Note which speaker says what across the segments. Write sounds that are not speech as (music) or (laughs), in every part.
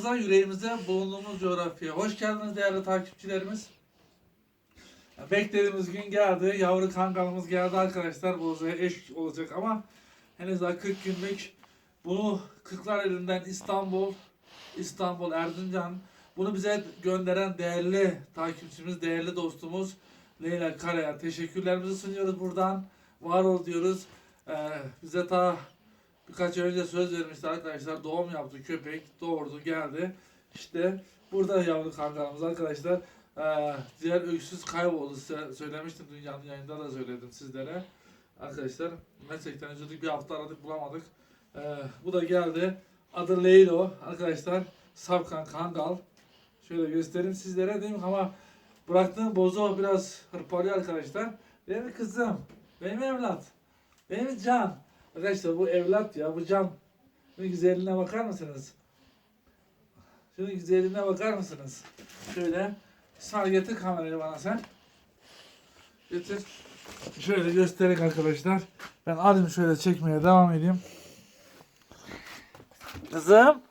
Speaker 1: Ramazan yüreğimizde bulunduğumuz coğrafyaya. Hoş geldiniz değerli takipçilerimiz. Beklediğimiz gün geldi. Yavru kangalımız geldi arkadaşlar. Boza'ya eş olacak ama henüz daha 40 günlük. Bunu Kırklar elinden İstanbul, İstanbul Erzincan. Bunu bize gönderen değerli takipçimiz, değerli dostumuz Leyla Kara'ya teşekkürlerimizi sunuyoruz buradan. Var ol diyoruz. Ee, bize ta Birkaç önce söz vermişti arkadaşlar. Doğum yaptı köpek. Doğurdu geldi. İşte burada yavru kangalımız arkadaşlar. Ee, diğer öksüz kayboldu. Size söylemiştim dünyanın yayında da söyledim sizlere. Arkadaşlar gerçekten üzüldük. Bir hafta aradık bulamadık. Ee, bu da geldi. Adı Leylo. Arkadaşlar Safkan Kangal. Şöyle göstereyim sizlere değil mi? Ama bıraktığım bozo biraz hırpalıyor arkadaşlar. Benim kızım. Benim evlat. Benim can. Arkadaşlar bu evlat ya bu can. Şunun güzelliğine bakar mısınız? Şunun güzelliğine bakar mısınız? Şöyle. Sağ getir kamerayı bana sen. Getir. Şöyle göstererek arkadaşlar. Ben alayım şöyle çekmeye devam edeyim. Kızım.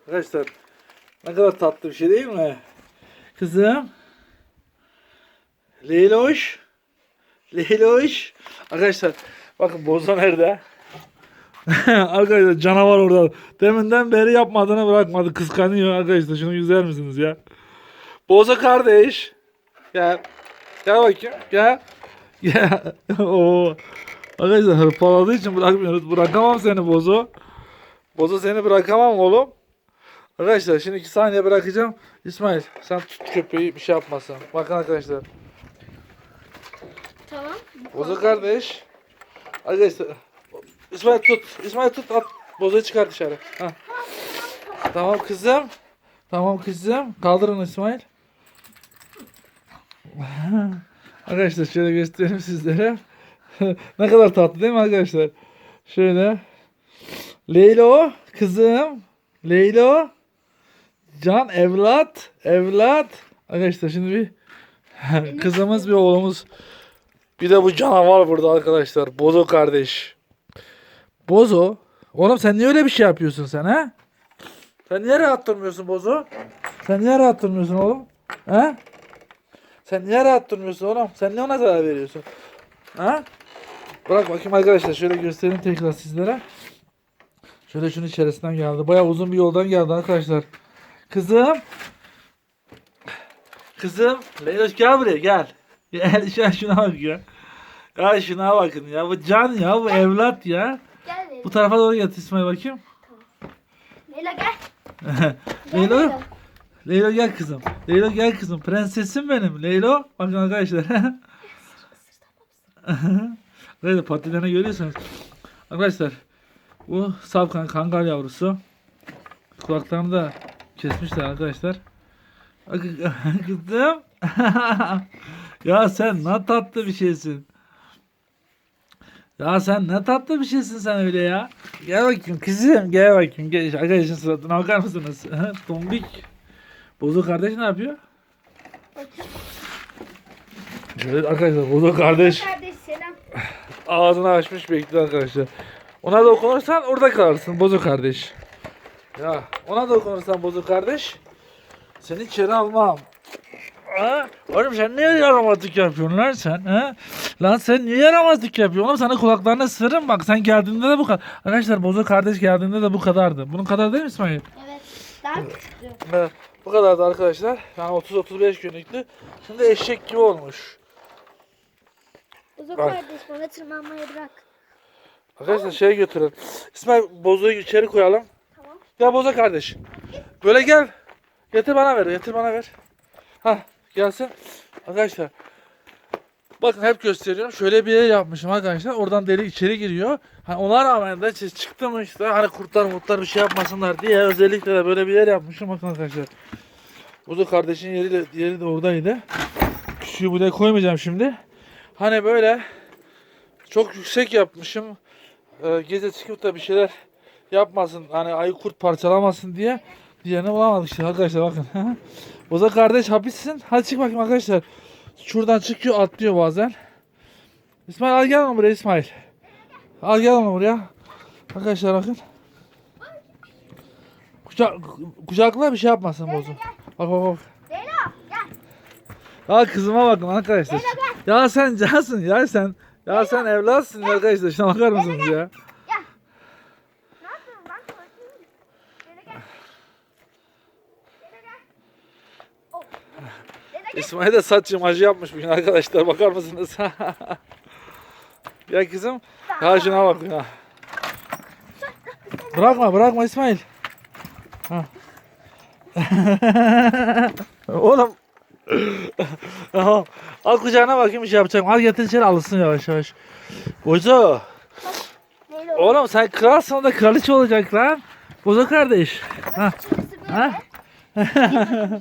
Speaker 1: Arkadaşlar ne kadar tatlı bir şey değil mi? Kızım. Leyloş. Leyloş. Arkadaşlar bakın boza nerede? (laughs) arkadaşlar canavar orada. Deminden beri yapmadığını bırakmadı. Kıskanıyor arkadaşlar. Şunu güzel misiniz ya? Boza kardeş. Gel. Gel bakayım. Gel. (laughs) Gel. Oo. Arkadaşlar hırpaladığı için bırakmıyoruz. Bırakamam seni Bozo. Bozo seni bırakamam oğlum. Arkadaşlar şimdi iki saniye bırakacağım. İsmail sen tut köpeği bir şey yapmasın. Bakın arkadaşlar.
Speaker 2: Tamam.
Speaker 1: Bozo kardeş. Arkadaşlar. İsmail tut. İsmail tut at. Bozoyu çıkar dışarı. Ha. Tamam kızım. Tamam kızım. Kaldırın İsmail. (laughs) arkadaşlar şöyle göstereyim sizlere. (laughs) ne kadar tatlı değil mi arkadaşlar? Şöyle. Leylo kızım. Leylo. Can evlat. Evlat. Arkadaşlar şimdi bir (laughs) kızımız bir oğlumuz. Bir de bu canavar burada arkadaşlar. Bozo kardeş. Bozo. Oğlum sen niye öyle bir şey yapıyorsun sen ha? Sen niye rahat durmuyorsun Bozo? Sen niye rahat durmuyorsun oğlum? Ha? Sen niye rahat durmuyorsun oğlum? Sen niye ona zarar veriyorsun? Ha? Bırak bakayım arkadaşlar şöyle göstereyim tekrar sizlere. Şöyle şunun içerisinden geldi. Bayağı uzun bir yoldan geldi arkadaşlar. Kızım. Kızım. Leyloş gel buraya gel. (laughs) Gel şu- şuna bak ya. Ya şuna bakın ya. Bu can ya. Bu evlat ya.
Speaker 2: Gel Leyla.
Speaker 1: Bu tarafa doğru getir İsmail bakayım.
Speaker 2: Leyla gel. (laughs)
Speaker 1: Leylo. Leylo gel kızım. Leylo gel kızım. Prensesim benim. Leylo. Bakın arkadaşlar. (laughs) Böyle patilerini görüyorsunuz. Arkadaşlar bu Savkan kangal yavrusu. Kulaklarını da kesmişler arkadaşlar. Kızım. Ya sen ne tatlı bir şeysin. Ya sen ne tatlı bir şeysin sen öyle ya. Gel bakayım kızım gel bakayım. Gel arkadaşın suratına bakar mısınız? (laughs) Tombik. Bozo kardeş ne yapıyor? Şöyle arkadaşlar Bozo kardeş
Speaker 2: Kardeş selam.
Speaker 1: ağzını açmış bekliyor arkadaşlar. Ona dokunursan orada kalırsın Bozo kardeş. Ya ona dokunursan Bozo kardeş seni içeri almam. Ha? Oğlum sen niye yaramazlık yapıyorsun lan sen? Ha? Lan sen niye yaramazlık yapıyorsun? Oğlum sana kulaklarına sırrım bak sen geldiğinde de bu kadar. Arkadaşlar Bozo kardeş geldiğinde de bu kadardı. Bunun kadar değil mi İsmail?
Speaker 2: Evet. Daha küçüktü.
Speaker 1: Evet, bu kadardı arkadaşlar. Yani 30-35 günlüktü. Şimdi eşek gibi olmuş.
Speaker 2: Uzun
Speaker 1: Bak.
Speaker 2: kardeş bana tırmanmayı bırak.
Speaker 1: Arkadaşlar şeye götürün. İsmail bozuyu içeri koyalım.
Speaker 2: Tamam.
Speaker 1: Gel boza kardeş. Böyle gel. Getir bana ver. Getir bana ver. Ha gelsin. Arkadaşlar. Bakın hep gösteriyorum. Şöyle bir yer yapmışım arkadaşlar. Oradan deli içeri giriyor. Hani ona rağmen de çı- çıktım işte. Hani kurtlar mutlar bir şey yapmasınlar diye özellikle de böyle bir yer yapmışım. Bakın arkadaşlar. Bozo kardeşin yeri de, yeri de oradaydı. Küçüğü buraya koymayacağım şimdi. Hani böyle çok yüksek yapmışım. Ee, gece çıkıp da bir şeyler yapmasın. Hani ayı kurt parçalamasın diye diyeni bulamadık işte arkadaşlar bakın. Boza kardeş hapissin. Hadi çık bakayım arkadaşlar. Şuradan çıkıyor atlıyor bazen. İsmail al gel buraya İsmail. Al gel buraya. Arkadaşlar bakın. Kucak, kucakla bir şey yapmasın bozu. Bak bak bak. Ya kızıma bakın arkadaşlar. Ya sen cansın ya sen. Ya sen evlatsın arkadaşlar. Şuna bakar mısınız ya?
Speaker 2: Ne yapıyorsun lan? Leyla gel. Leyla gel. Oh. Leyla gel.
Speaker 1: İsmail de saç imajı yapmış bugün arkadaşlar. Bakar mısınız? (laughs) ya kızım. Ya şuna bak ya. Bırakma bırakma İsmail. Ha. (laughs) Oğlum. Tamam. Al kucağına bakayım bir şey yapacağım. Al getir içeri alışsın yavaş yavaş. Bozo. Oğlum sen kralsın da kraliçe olacak lan. Bozo kardeş. Ha. Ha? (laughs)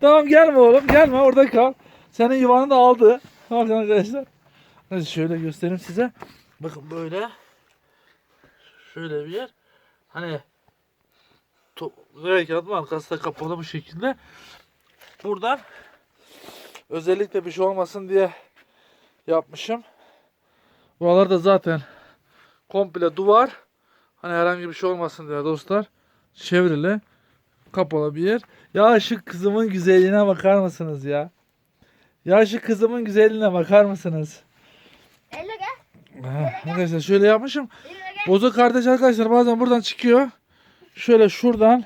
Speaker 1: Tamam gelme oğlum gelme orada kal. Senin yuvanı da aldı. Bakın arkadaşlar. Hadi şöyle göstereyim size. Bakın böyle. Şöyle bir yer. Hani to harekatın arkası da kapalı bu şekilde. Buradan özellikle bir şey olmasın diye yapmışım. Buralarda zaten komple duvar. Hani herhangi bir şey olmasın diye dostlar. Çevrili kapalı bir yer. Ya şu kızımın güzelliğine bakar mısınız ya? Ya şu kızımın güzelliğine bakar mısınız?
Speaker 2: Leyla gel.
Speaker 1: Ha, Arkadaşlar şöyle yapmışım. Bozo kardeş arkadaşlar bazen buradan çıkıyor. Şöyle şuradan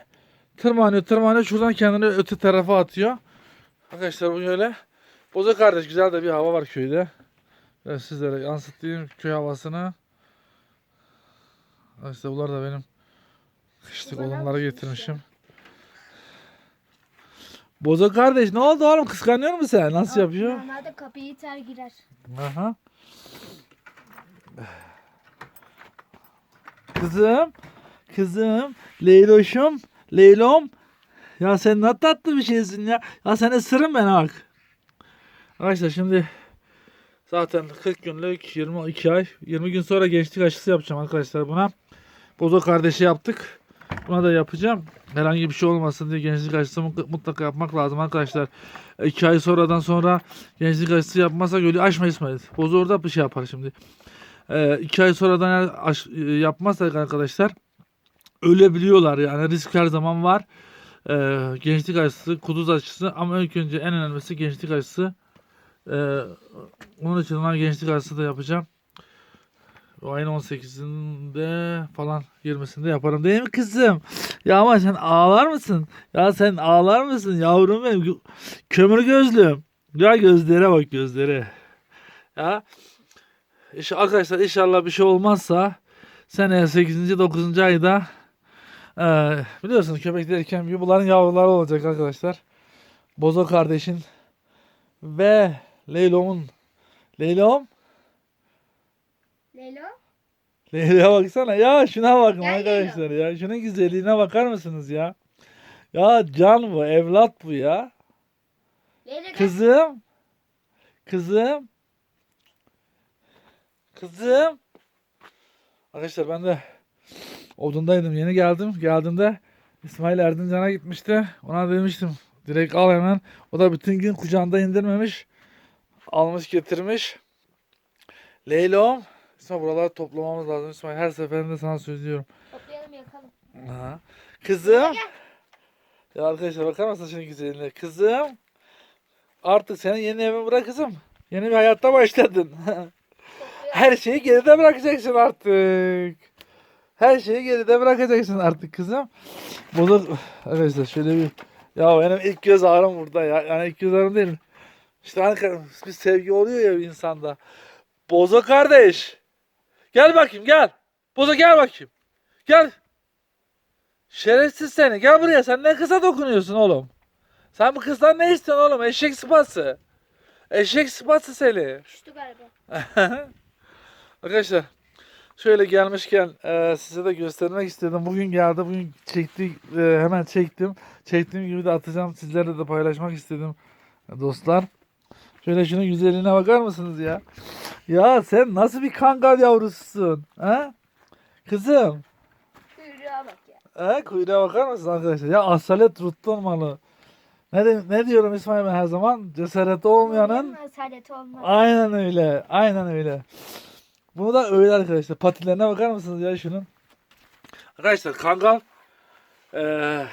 Speaker 1: tırmanıyor tırmanıyor şuradan kendini öte tarafa atıyor. Arkadaşlar bu böyle. Bozo kardeş güzel de bir hava var köyde. Ben sizlere yansıtayım köy havasını. Arkadaşlar bunlar da benim kışlık odunları
Speaker 2: mı
Speaker 1: getirmişim. Bozo kardeş ne oldu oğlum kıskanıyor musun sen? Nasıl yapıyor?
Speaker 2: Normalde kapıyı iter girer.
Speaker 1: Aha. Kızım, kızım, Leyloşum, Leylom. Ya sen ne tatlı bir şeysin ya. Ya sen ısırın beni bak. Arkadaşlar şimdi zaten 40 günlük 22 ay 20 gün sonra gençlik aşısı yapacağım arkadaşlar buna. Bozo kardeşi yaptık. Buna da yapacağım. Herhangi bir şey olmasın diye gençlik aşısı mut- mutlaka yapmak lazım arkadaşlar. 2 ay sonradan sonra gençlik aşısı yapmazsak ölü aşma İsmail. Bozo orada bir şey yapar şimdi. 2 ay sonradan aş, e, yapmazsak arkadaşlar ölebiliyorlar yani risk her zaman var. Gençlik aşısı, kuduz aşısı ama ilk önce en önemlisi gençlik aşısı. Ee, onun için ben gençlik aşısı da yapacağım. O ayın 18'inde falan 20'sinde yaparım değil mi kızım? Ya ama sen ağlar mısın? Ya sen ağlar mısın yavrum benim? Kömür gözlüm. Ya gözlere bak gözlere. Ya İşte arkadaşlar inşallah bir şey olmazsa seneye 8. 9. ayda eee biliyorsunuz köpekler erken büyüyor. Bunların yavruları olacak arkadaşlar. Bozo kardeşin ve Leylom'un Leylom
Speaker 2: Leyla.
Speaker 1: Leyla'ya baksana. Ya şuna bakın
Speaker 2: Gel
Speaker 1: arkadaşlar ya. Şunun güzelliğine bakar mısınız ya? Ya can bu evlat bu ya.
Speaker 2: Gel.
Speaker 1: kızım. Kızım. Kızım. Arkadaşlar ben de odundaydım. Yeni geldim. Geldiğimde İsmail Erdincan'a gitmişti. Ona demiştim direkt al hemen. O da bütün gün kucağında indirmemiş almış getirmiş. Leyla'm İsmail buraları toplamamız lazım İsmail her seferinde sana söylüyorum
Speaker 2: Toplayalım yakalım.
Speaker 1: Aha. Kızım. Ya arkadaşlar bakar mısın şimdi güzelliğine? Kızım. Artık senin yeni evin bırak kızım. Yeni bir hayatta başladın. (laughs) Her şeyi geride bırakacaksın artık. Her şeyi geride bırakacaksın artık kızım. Bunu arkadaşlar şöyle bir ya benim ilk göz ağrım burada ya. Yani ilk göz ağrım değil. İşte hani bir sevgi oluyor ya bir insanda. Bozo kardeş. Gel bakayım gel. Bozo gel bakayım. Gel. Şerefsiz seni. Gel buraya. Sen ne kıza dokunuyorsun oğlum? Sen bu kızdan ne istiyorsun oğlum? Eşek sıpası. Eşek sıpası seni.
Speaker 2: Düştü galiba. (laughs)
Speaker 1: Arkadaşlar şöyle gelmişken e, size de göstermek istedim. Bugün geldi. Bugün çektik. e, hemen çektim. Çektiğim gibi de atacağım. Sizlerle de paylaşmak istedim. Dostlar. Şöyle şunun güzelliğine bakar mısınız ya? Ya sen nasıl bir kangal yavrususun? Ha? Kızım.
Speaker 2: Kuyruğa bak ya.
Speaker 1: Ha, kuyruğa bakar mısın arkadaşlar? Ya asalet ruttu olmalı. Ne, de- ne diyorum İsmail ben her zaman? Cesareti olmayanın
Speaker 2: Asaleti olmaz.
Speaker 1: aynen öyle. Aynen öyle. Bunu da öyle arkadaşlar. Patilerine bakar mısınız ya şunun? Arkadaşlar kangal Ee,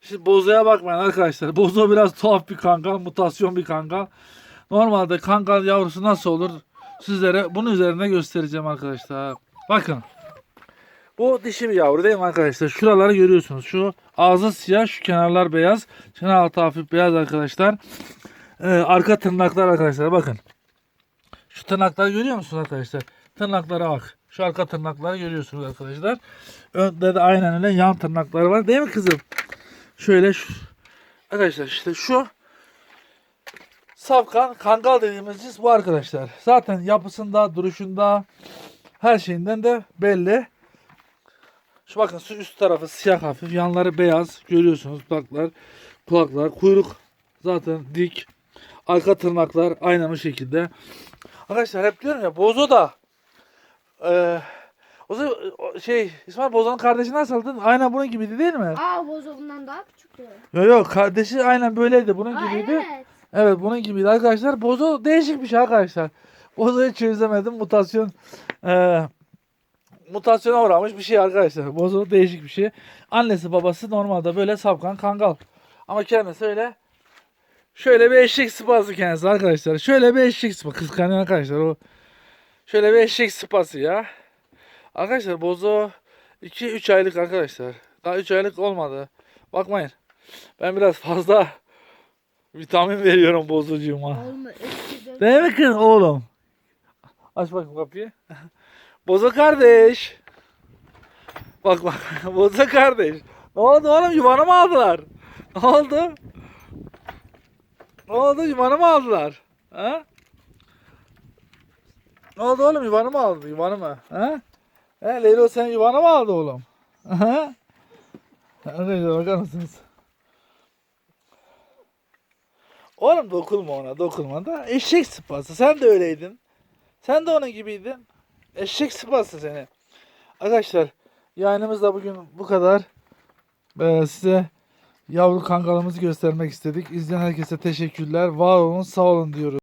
Speaker 1: şimdi bozoya bakmayın arkadaşlar. Bozo biraz tuhaf bir kangal, mutasyon bir kangal. Normalde kangal yavrusu nasıl olur? Sizlere bunun üzerine göstereceğim arkadaşlar. Bakın. Bu dişi bir yavru değil mi arkadaşlar? Şuraları görüyorsunuz. Şu ağzı siyah, şu kenarlar beyaz. Kenar altı hafif beyaz arkadaşlar. Ee, arka tırnaklar arkadaşlar bakın. Şu tırnakları görüyor musunuz arkadaşlar? Tırnaklara bak. Şu arka tırnakları görüyorsunuz arkadaşlar. Önde de aynen öyle yan tırnakları var. Değil mi kızım? Şöyle şu. Arkadaşlar işte şu safkan kangal dediğimiz cins bu arkadaşlar. Zaten yapısında, duruşunda her şeyinden de belli. Şu bakın şu üst tarafı siyah hafif, yanları beyaz. Görüyorsunuz kulaklar, kulaklar, kuyruk zaten dik. Arka tırnaklar aynen o şekilde. Arkadaşlar hep diyorum ya Bozo da eee o zaman şey İsmail Bozo'nun kardeşi nasıldı? Aynen bunun gibiydi değil mi?
Speaker 2: Aa bozo bundan daha küçüktü.
Speaker 1: Yok yok kardeşi aynen böyleydi bunun
Speaker 2: Aa
Speaker 1: gibiydi.
Speaker 2: evet.
Speaker 1: Evet bunun gibiydi arkadaşlar. Bozo değişik bir şey arkadaşlar. Bozo'yu çözemedim. Mutasyon eee mutasyona uğramış bir şey arkadaşlar. Bozo değişik bir şey. Annesi babası normalde böyle safkan kangal. Ama kendisi öyle şöyle bir eşek sıpası kendisi arkadaşlar. Şöyle bir eşek sıpası. Kıskanıyor arkadaşlar o. Şöyle bir eşek sıpası ya. Arkadaşlar Bozo 2-3 aylık arkadaşlar. Daha 3 aylık olmadı. Bakmayın. Ben biraz fazla (laughs) vitamin veriyorum bozucuğuma. Değil mi kız oğlum? Aç bakayım kapıyı. (laughs) Bozo kardeş. Bak bak. (laughs) Bozo kardeş. Ne oldu oğlum yuvanı mı aldılar? Ne oldu? Ne oldu yuvanı mı aldılar? Ha? Ne oldu oğlum yuvanı mı aldı? Yuvanı mı? Ha? He Leylo sen yuvanı mı aldı oğlum? Arkadaşlar bakar mısınız? Oğlum dokunma ona dokunma da eşek sıpası sen de öyleydin. Sen de onun gibiydin. Eşek sıpası seni. Arkadaşlar yayınımız da bugün bu kadar. Ee, size yavru kangalımızı göstermek istedik. İzleyen herkese teşekkürler. Var olun sağ olun diyoruz.